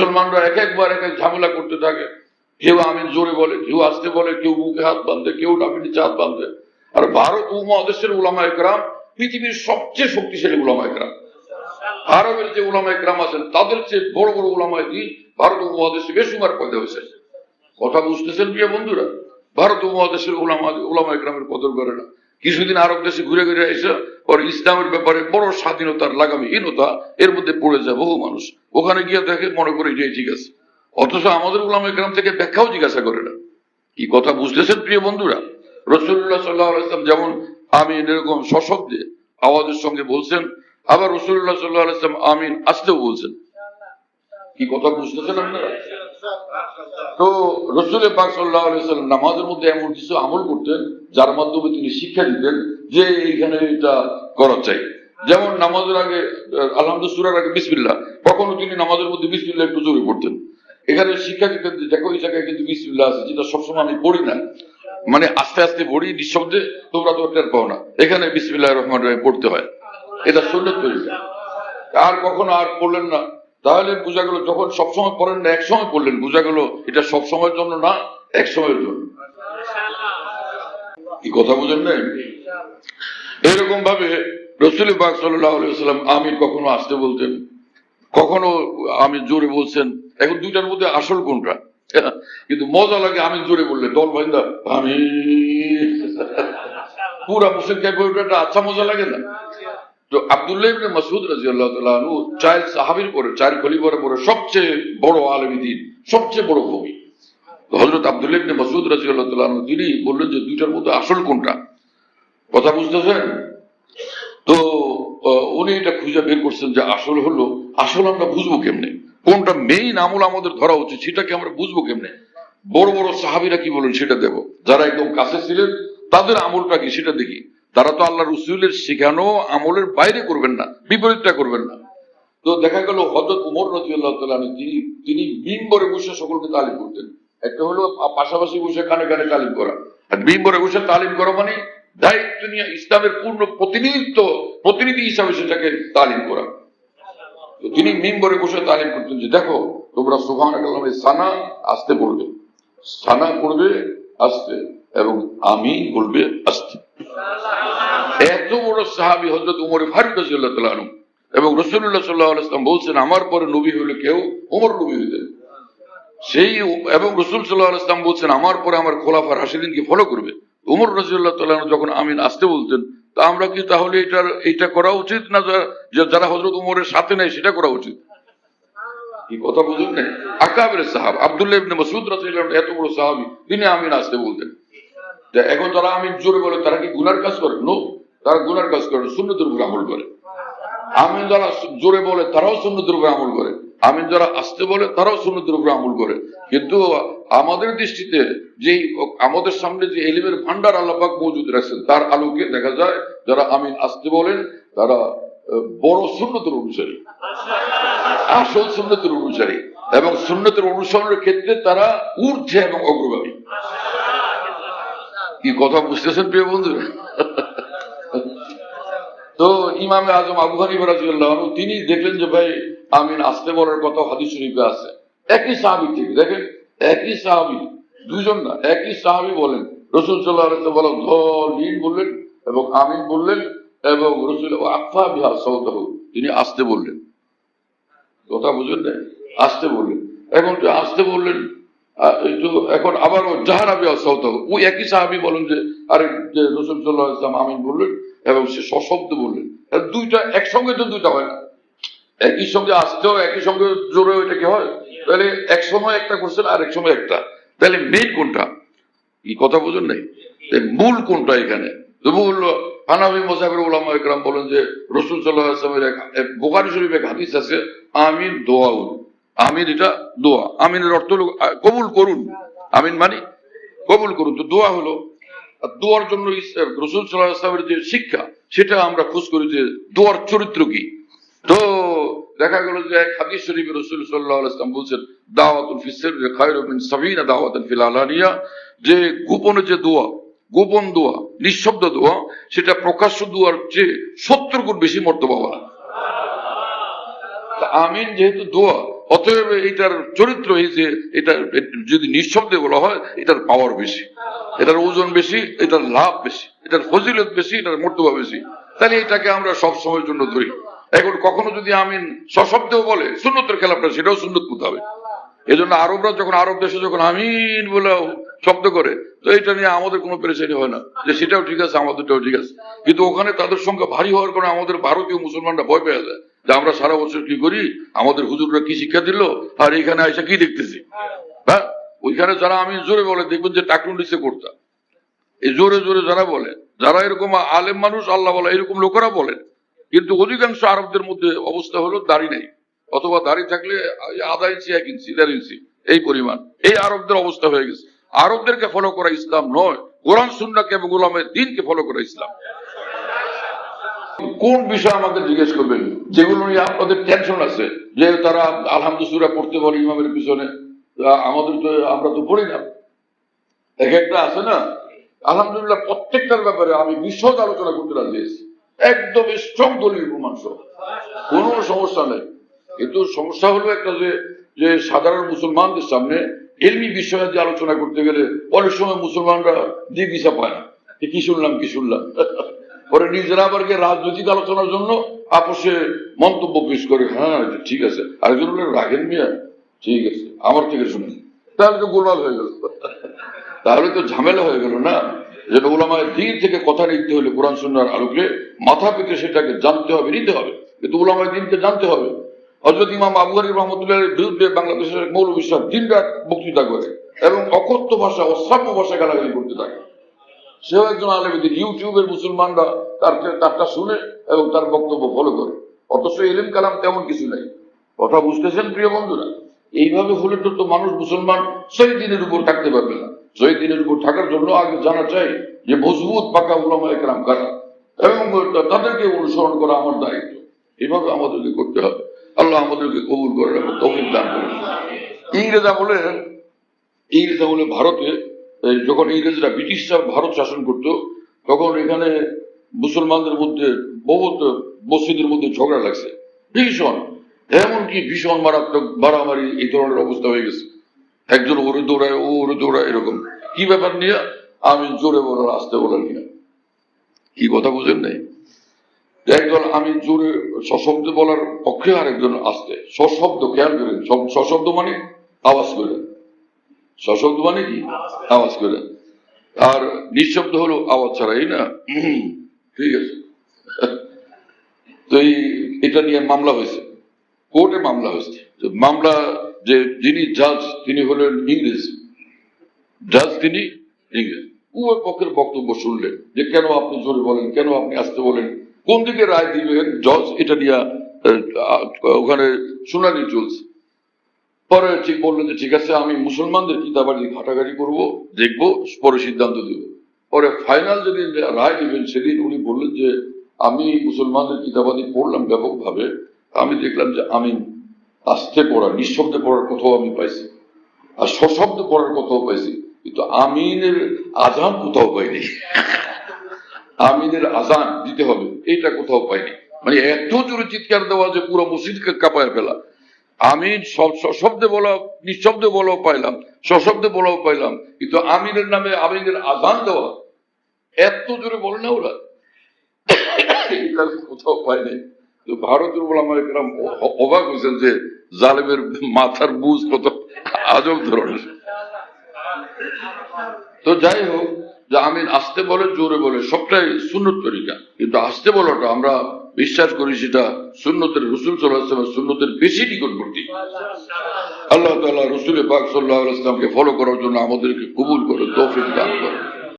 মুসলমানরা এক একবার এক এক ঝামেলা করতে থাকে। কেউ আমিন জোরে বলে, কেউ আসতে বলে, কেউ বুকে হাত বাঁধে, কেউ নিচে হাত বাঁধে। আর ভারত উপমহাদেশের উলামা একরাম, পৃথিবীর সবচেয়ে শক্তিশালী উলামা একরাম। আরবের যে উলামা একরাম আছেন, তাদের চেয়ে বড় বড় উলামায় দিন ভারত উপমহাদেশে বেসুমার পয়দা হয়েছে। কথা বুঝতেছেন প্রিয় বন্ধুরা? ভারত উপমহাদেশের উলামা উলামা একরামের কদর করে না। কিছুদিন আরব দেশে ঘুরে ঘুরে এসে পর ইসলামের ব্যাপারে বড় স্বাধীনতার লাগামী হীনতা এর মধ্যে পড়ে যায় বহু মানুষ। ওখানে গিয়ে দেখে মনে করে এটাই ঠিক আছে অথচ আমাদের উলামা একরাম থেকে ব্যাখ্যাও জিজ্ঞাসা করে না। কি কথা বুঝতেছেন প্রিয় বন্ধুরা? রসুল্লাহ সাল্লাহ আলাইসলাম যেমন আমিন এরকম সশব্দে আওয়াজের সঙ্গে বলছেন, আবার রসুল্লাহ সাল্লাহ আলাইসলাম আমিন আসতেও বলছেন। কি কথা বুঝতেছেন আপনারা? তো রসুল পাক সাল্লাহ আলাইসাল্লাম নামাজের মধ্যে এমন কিছু আমল করতেন, যার মাধ্যমে তিনি শিক্ষা দিতেন যে এইখানে এটা করা চাই। যেমন নামাজের আগে আলহামদুল সুরার আগে বিসমিল্লাহ, কখনো তিনি নামাজের মধ্যে বিসমিল্লাহ একটু জোরে পড়তেন। এখানে শিক্ষা দিতেন যে দেখো, এই জায়গায় কিন্তু বিসমিল্লাহ আছে, যেটা সবসময় আমি পড়ি না। মানে আস্তে আস্তে পড়ি, নিঃশব্দে, তোমরা তো টের পাও না। এখানে বিসমিল্লাহ রহমান রহিম পড়তে হয়। এটা সুন্নত তরিকা আর কখনো আর পড়লেন না। তাহলে বোঝা গেল যখন সবসময় পড়েন না এক সময় পড়লেন, বোঝা গেল এটা সব সময়ের জন্য না এক সময়ের জন্য। কি কথা বুঝেন নাই? এরকম ভাবে রসুল বাগ সাল্লাম আমির কখনো আসতে বলতেন, কখনো আমি জোরে বলছেন, এখন দুইটার মধ্যে আসল কোনটা? কিন্তু মজা লাগে আমি জোরে বললে, দল ভাইন্দা আমি পুরা মুসলিম আচ্ছা মজা লাগে না? তো আব্দুল্লাহ ইবনে মাসউদ রাদিয়াল্লাহু তাআলা আনহু চার সাহাবীর পরে চার খলিফার পরে সবচেয়ে বড় আলেম দিন, সবচেয়ে বড় কবি তো হযরত আব্দুল্লাহ ইবনে মাসউদ রাদিয়াল্লাহু তাআলা আনহু, তিনি বললেন যে দুইটার মধ্যে আসল কোনটা? কথা বুঝতেছেন? তো উনি এটা খুঁজে বের করছেন যে আসল হলো, আসল আমরা বুঝব কেমনে? কোনটা মেইন আমল আমাদের ধরা উচিত, সেটাকে আমরা বুঝব কেমনে? বড় বড় সাহাবিরা কি বলেন সেটা দেখো। যারা একদম কাছে ছিলেন, তাদের আমলটা কি সেটা দেখি। তারা তো আল্লাহ রসুলের শেখানো আমলের বাইরে করবেন না, বিপরীতটা করবেন না। তো দেখা গেল হজরত উমর রাজিউল্লাহ তাআলা তিনি তিনি বিম্বরে বসে সকলকে তালিম করতেন। একটা হলো পাশাপাশি বসে কানে কানে তালিম করা। আর বিম্বরে বসে তালিম করা মানে দায়িত্ব নিয়ে ইসলামের পূর্ণ প্রতিনিধিত্ব, প্রতিনিধি হিসাবে সেটাকে তালিম করা। তো তিনি মিম্বরে বসে তালিম করতেন যে, দেখো, তোমরা আল্লাহের সানা আসতে পড়বে সানা পড়বে আসতে এবং আমি বলবে, আসতে। এত বড় সাহাবি হজরত উমর ফারুক রাজিউল্লাহ এবং রসুল্লাহ সাল্লাহ আলাইসলাম বলছেন, আমার পরে নবী হইলে কেউ ওমর নবী হইতেন সেই এবং রসুল সাল্লাহ আলাইসলাম বলছেন, আমার পরে আমার খোলাফার হাসিদিনকে ফলো করবে? উমর রাজিউল্লাহ তাআলা আনহু যখন আমিন আসতে বলতেন, তা আমরা কি তাহলে এটার এটা করা উচিত না যারা হজরত উমরের সাথে নেই সেটা করা উচিত? কি কথা বুঝুন না আকাবের সাহাব, আব্দুল্লাহ ইবনে মাসউদ রাদিয়াল্লাহু এত বড় সাহাবী, তিনি আমিন আসতে বলতেন। এখন যারা আমিন জোরে বলে, তারা কি গুনার কাজ করে? নো। তারা গুনার কাজ করে, সুন্নতের উপর আমল করে। আমিন যারা জোরে বলে, তারাও সুন্নতের উপর আমল করে। আমিন যারা আসতে বলে, তারাও সুন্নতের উপর আমল করে। কিন্তু আমাদের দৃষ্টিতে যে আমাদের সামনে যে এলিমের ভান্ডার আল্লাপাক মজুদ রাখছেন, তার আলোকে দেখা যায় যারা আমিন আসতে বলেন, তারা বড় সুন্নতের অনুসারী। আসল সুন্নতের অনুসারী। এবং সুন্নতের অনুসরণের ক্ষেত্রে তারা ঊর্ধ্বে এবং অগ্রগামী। কি কথা বুঝতেছেন প্রিয় বন্ধু তো ইমামে আজম আবু হানিফা তিনি দেখলেন যে ভাই আমিন আসতে বলার কথা হাদিস শরীফে আছে। একই সাহাবী থেকে, দেখেন, একই সাহাবী, দুইজন না, একই সাহাবী বলেন, রসুল বলেন বললেন এবং আমিন বললেন এবং রসুল আফা বিহা সৌদাহ তিনি আসতে বললেন। কথা বুঝলেন না? আসতে বললেন। এখন তো আসতে বললেন এখন আবার জাহারাবি অসৌত ওই একই সাহাবি বলেন যে, আরে রসুল সাল্লাহ ইসলাম আমিন বললেন এবং সে সশব্দ বললেন দুইটা একসঙ্গে তো দুইটা হয় না। একই সঙ্গে আসতেও একই সঙ্গে জোরে ওইটা কি হয়? তাহলে এক সময় একটা করছেন, আর এক সময় একটা। তাহলে মেন কোনটা? এই কথা বুঝুন নাই? মূল কোনটা এখানে? মূল হানাবি মোসাফির উলামা একরাম বলেন যে, রসুল সাল্লাহ আসলামের এক এক শরীফ এক হাদিস আছে, আমিন দোয়াউন। আমিন এটা দোয়া। আমিনের অর্থ কবুল করুন। আমিন মানে কবুল করুন। তো দোয়া হলো দোয়ার জন্য রসুল সাল্লাহ যে শিক্ষা, সেটা আমরা খোঁজ করি যে দোয়ার চরিত্র কি। তো দেখা গেল যে এক হাদিস শরীফে রসুল সাল্লাহ ইসলাম বলছেন, দাওয়াতুল ফিসের খায়রুম মিন সাবিনা দাওয়াতুল ফিল আলানিয়া। যে গোপনে যে দোয়া, গোপন দোয়া, নিঃশব্দ দোয়া, সেটা প্রকাশ্য দোয়ার চেয়ে সত্তর গুণ বেশি মর্তবাওয়ালা তা আমিন যেহেতু দোয়া, অতএব এটার চরিত্র হয়েছে এটা যদি নিঃশব্দে বলা হয়, এটার পাওয়ার বেশি। এটার ওজন বেশি, এটার লাভ বেশি, এটার ফজিলত বেশি, এটার মর্তবা বেশি। তাহলে এটাকে আমরা সব সময়ের জন্য ধরি। এখন কখনো যদি আমিন সশব্দেও বলে, সুন্নতের খেলাপটা, সেটাও সুন্নত হবে। এই জন্য আরবরা যখন আরব দেশে যখন আমিন বলে শব্দ করে, তো এটা নিয়ে আমাদের কোনো পেরেশানি হয় না। যে সেটাও ঠিক আছে, আমাদেরটাও ঠিক আছে। কিন্তু ওখানে তাদের সংখ্যা ভারী হওয়ার কারণে আমাদের ভারতীয় মুসলমানরা ভয় পেয়ে যায় যে আমরা সারা বছর কি করি? আমাদের হুজুররা কি শিক্ষা দিল? আর এখানে আইসা কি দেখতেছি? হ্যাঁ? ওইখানে যারা আমি জোরে বলে, দেখবেন যে টাকুন নিচে করতাম এই জোরে জোরে যারা বলে, যারা এরকম আলেম মানুষ, আল্লাহ বলে, এরকম লোকেরা বলেন কিন্তু অধিকাংশ আরবদের মধ্যে অবস্থা হলো দাড়ি নেই। অথবা দাড়ি থাকলে আধা ইঞ্চি, এক ইঞ্চি, দেড় ইঞ্চি, এই পরিমাণ। এই আরবদের অবস্থা হয়ে গেছে। আরবদেরকে ফলো করা ইসলাম নয়, কোরআন সুন্নাকে এবং গোলামের দিনকে ফলো করা ইসলাম। কোন বিষয় আমাদের জিজ্ঞেস করবেন? যেগুলো নিয়ে আপনাদের টেনশন আছে, যে তারা আলহামদুসুরা পড়তে বলে ইমামের পিছনে। আমাদের তো আমরা তো পড়ি না। এক একটা আছে না? আলহামদুলিল্লাহ, প্রত্যেকটার ব্যাপারে আমি বিশদ আলোচনা করতে রাজি একদম স্ট্রং দলিল প্রমাণ কোনো সমস্যা নেই। কিন্তু সমস্যা হলো একটা যে সাধারণ মুসলমানদের সামনে এলমি বিষয়ে যে আলোচনা করতে গেলে অনেক সময় মুসলমানরা দিদিশা পায় না। কি শুনলাম কি শুনলাম? পরে নিজেরা আবার গিয়ে রাজনৈতিক আলোচনার জন্য আপোষে মন্তব্য পেশ করে। হ্যাঁ ঠিক আছে। আরেকজন রাখেন মিয়া ঠিক আছে, আমার থেকে শুনুন। তাহলে তো গোলমাল হয়ে গেল। তাহলে তো ঝামেলা হয়ে গেল না? যেটা ওলামায় দিন থেকে কথা নিতে হলে কোরআন, সুন্নার আলোকে মাথা পেতে সেটাকে জানতে হবে, নিতে হবে। কিন্তু ওলামায় দিনকে জানতে হবে। হজরত ইমাম আবু হানিফ রহমতুল্লাহের বিরুদ্ধে বাংলাদেশের মৌলবী সাহেব দিন রাত বক্তৃতা করে এবং অকথ্য ভাষা, অশ্রাব্য ভাষা গালাগালি করতে থাকে। সেও একজন আলেমদিন ইউটিউবের মুসলমানরা, তার তারটা শুনে এবং তার বক্তব্য ফলো করে। অথচ এলিম কালাম তেমন কিছু নাই। কথা বুঝতেছেন প্রিয় বন্ধুরা? এইভাবে হলে তো তো মানুষ মুসলমান সেই দিনের উপর থাকতে পারবে না। সেই দিনের উপর থাকার জন্য আগে জানা চাই যে মজবুত পাকা উলামা একরাম কারা? এবং তাদেরকে অনুসরণ করা আমার দায়িত্ব। এইভাবে আমাদেরকে করতে হবে। আল্লাহ আমাদেরকে কবুল করেন এবং তৌফিক দান করেন। ইংরেজ আমলে ইংরেজ আমলে ভারতে যখন ইংরেজরা ব্রিটিশরা ভারত শাসন করত, তখন এখানে মুসলমানদের মধ্যে বহুত মসজিদের মধ্যে ঝগড়া লাগছে। ভীষণ এমনকি ভীষণ মারাত্মক মারামারি এই ধরনের অবস্থা হয়ে গেছে। একজন ওরে দৌড়ায়, ও ওরে দৌড়ায়, এরকম। কি ব্যাপার নিয়ে আমি জোরে বলার আসতে বলার নিয়ে। কি কথা বুঝেন নাই? একজন আমি জোরে সশব্দ বলার পক্ষে আর একজন আসতে সশব্দ, খেয়াল করেন। সশব্দ মানে আওয়াজ করে সশব্দ মানে কি? আওয়াজ করে আর নিঃশব্দ হলো আওয়াজ ছাড়াই, না? ঠিক আছে। তো এটা নিয়ে মামলা হয়েছে। কোর্টে মামলা হয়েছে। মামলা যে যিনি জাজ তিনি হলেন ইংরেজ। জাজ তিনি ইংরেজ। উভয় পক্ষের বক্তব্য শুনলেন যে কেন আপনি জোরে বলেন, কেন আপনি আসতে বলেন, কোন দিকে রায় দিবেন? জজ এটা নিয়ে ওখানে শুনানি চলছে। পরে ঠিক বললেন যে ঠিক আছে, আমি মুসলমানদের কিতাবাদি ঘাটাঘাটি করব, দেখব, পরে সিদ্ধান্ত দেব। পরে ফাইনাল যেদিন রায় দিবেন, সেদিন উনি বললেন যে, আমি মুসলমানদের কিতাবাদি পড়লাম ব্যাপকভাবে। আমি দেখলাম যে আমি আস্তে পড়া নিঃশব্দে পড়ার কথাও আমি পাইছি। আর সশব্দে পড়ার কথাও পাইছি। কিন্তু আমিনের আজান কোথাও পাইনি। আমিনের আজান দিতে হবে, এটা কোথাও পাইনি। মানে এত জোরে চিৎকার দেওয়া যে পুরো মসজিদকে কাঁপায় ফেলা। আমি সব শব্দে বলা নিঃশব্দে বলাও পাইলাম, সশব্দে বলাও পাইলাম। কিন্তু আমিনের নামে আমিনের আজান দেওয়া, এত জোরে বলে না ওরা? কোথাও পাইনি। তো ভারতের আমার এরকম অবাক হয়েছেন যে জালেমের মাথার বুঝ কত আজব ধরনের। তো যাই হোক, যে আমিন আসতে বলে, জোরে বলে, সবটাই সুন্নত তরিকা। কিন্তু আসতে বলাটা আমরা বিশ্বাস করি সেটা সুন্নতের রসুল সাল্লাহ সুন্নতের বেশি নিকটবর্তী। আল্লাহ তাআলা রসুল পাক সাল্লাহ ইসলামকে ফলো করার জন্য আমাদেরকে কবুল করে তৌফিক দান করে